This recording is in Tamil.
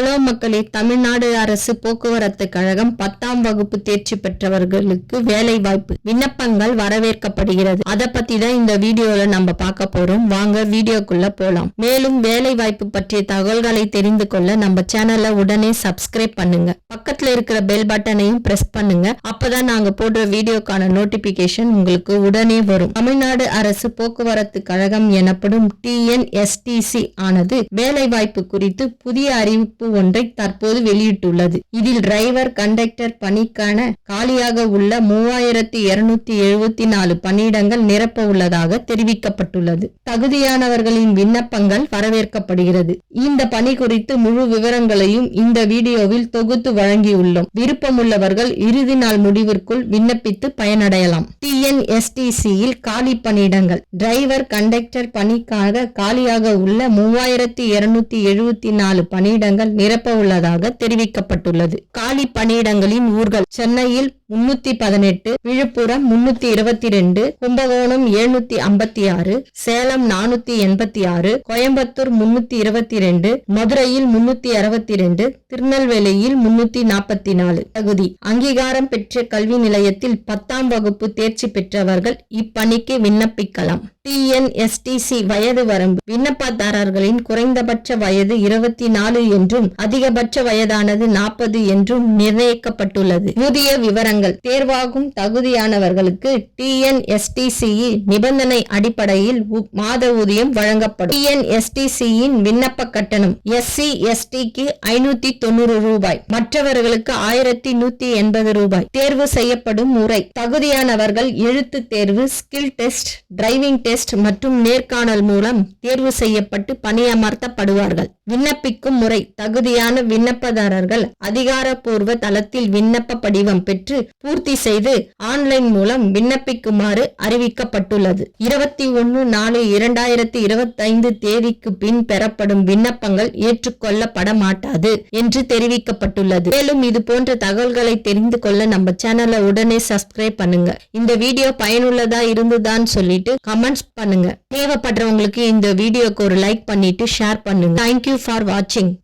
ஹலோ மக்களே தமிழ்நாடு அரசு போக்குவரத்து கழகம் பத்தாம் வகுப்பு தேர்ச்சி பெற்றவர்களுக்கு வேலை வாய்ப்பு விண்ணப்பங்கள் வரவேற்கப்படுகிறது. அத பத்தி தான் இந்த வீடியோல நம்ம பார்க்க போறோம். வாங்க வீடியோக்குள்ள போலாம். மேலும் வேலை வாய்ப்பு பற்றிய தகவல்களை தெரிந்து கொள்ள நம்ம சேனலை உடனே சப்ஸ்கிரைப் பண்ணுங்க. பக்கத்துல இருக்கிற பெல் பட்டனையும் பிரஸ் பண்ணுங்க. அப்பதான் நாங்க போடுற வீடியோக்கான நோட்டிபிகேஷன் உங்களுக்கு உடனே வரும். தமிழ்நாடு அரசு போக்குவரத்து கழகம் எனப்படும் டிஎன்எஸ்டிசி ஆனது வேலை வாய்ப்பு குறித்து புதிய அறிவிப்பு ஒன்றை தற்போது வெளியிட்டுள்ளது. இதில் டிரைவர் கண்டக்டர் பணிக்கான காலியாக உள்ள மூவாயிரத்தி இருநூத்தி எழுபத்தி நாலு பணியிடங்கள் நிரப்ப உள்ளதாக தெரிவிக்கப்பட்டுள்ளது. தகுதியானவர்களின் விண்ணப்பங்கள் வரவேற்கப்படுகிறது. இந்த பணி குறித்து முழு விவரங்களையும் இந்த வீடியோவில் தொகுத்து வழங்கியுள்ளோம். விருப்பமுள்ளவர்கள் இறுதி நாள் முடிவிற்குள் விண்ணப்பித்து பயனடையலாம். டிஎன்எஸ்டிசியில் காலி பணியிடங்கள். டிரைவர் கண்டக்டர் பணிக்காக காலியாக உள்ள மூவாயிரத்தி இருநூத்தி எழுபத்தி நாலு பணியிடங்கள் நிரப்ப உள்ளதாக தெரிவிக்கப்பட்டுள்ளது. காலி பணியிடங்களின் ஊர்கள் சென்னையில் முன்னூத்தி பதினெட்டு விழுப்புரம் முன்னூத்தி இருபத்தி ரெண்டு கும்பகோணம் எழுநூத்தி ஐம்பத்தி ஆறு சேலம் நானூத்தி எண்பத்தி ஆறு கோயம்புத்தூர் முன்னூத்தி இருபத்தி ரெண்டு மதுரையில் முன்னூத்தி அறுபத்தி ரெண்டு திருநெல்வேலியில் முன்னூத்தி நாற்பத்தி நாலு தகுதி. அங்கீகாரம் பெற்ற கல்வி நிலையத்தில் பத்தாம் வகுப்பு தேர்ச்சி பெற்றவர்கள் இப்பணிக்கு விண்ணப்பிக்கலாம். டிஎன்எஸ்டிசி வயது வரம்பு விண்ணப்பதாரர்களின் குறைந்தபட்ச வயது இருபத்தி நாலு என்று என்றும் அதிகபட்ச வயதானது நாற்பது என்றும் நிர்ணயிக்கப்பட்டுள்ளது. புதிய விவரங்கள். தேர்வாகும் தகுதியானவர்களுக்கு டிஎன்எஸ்டிசிஇ நிபந்தனை அடிப்படையில் மாத ஊதியம் வழங்கப்படும். டிஎன்எஸ்டிசியின் விண்ணப்ப கட்டணம் எஸ்சி எஸ்டிக்கு ஐநூத்தி தொண்ணூறு ரூபாய். மற்றவர்களுக்கு ஆயிரத்தி நூத்தி எண்பது ரூபாய். தேர்வு செய்யப்படும் முறை. தகுதியானவர்கள் எழுத்து தேர்வு ஸ்கில் டெஸ்ட் டிரைவிங் டெஸ்ட் மற்றும் நேர்காணல் மூலம் தேர்வு செய்யப்பட்டு பணியமர்த்தப்படுவார்கள். விண்ணப்பிக்கும் முறை தகுதியான விண்ணப்பதாரர்கள் அதிகாரப்பூர்வ தளத்தில் விண்ணப்ப படிவம் பெற்று பூர்த்தி செய்து ஆன்லைன் மூலம் விண்ணப்பிக்குமாறு அறிவிக்கப்பட்டுள்ளது. இருபத்தி ஒன்று நாலு இரண்டாயிரத்தி இருபத்தைந்து தேதிக்கு பின் பெறப்படும் விண்ணப்பங்கள் ஏற்றுக்கொள்ளப்பட மாட்டாது என்று தெரிவிக்கப்பட்டுள்ளது. மேலும் இது போன்ற தகவல்களை தெரிந்து கொள்ள நம்ம சேனலை உடனே சப்ஸ்கிரைப் பண்ணுங்க. இந்த வீடியோ பயனுள்ளதா இருந்துதான்னு சொல்லிட்டு கமெண்ட்ஸ் பண்ணுங்க. தேவைப்படுறவங்களுக்கு இந்த வீடியோக்கு ஒரு லைக் பண்ணிட்டு ஷேர் பண்ணுங்க. Thank you for watching.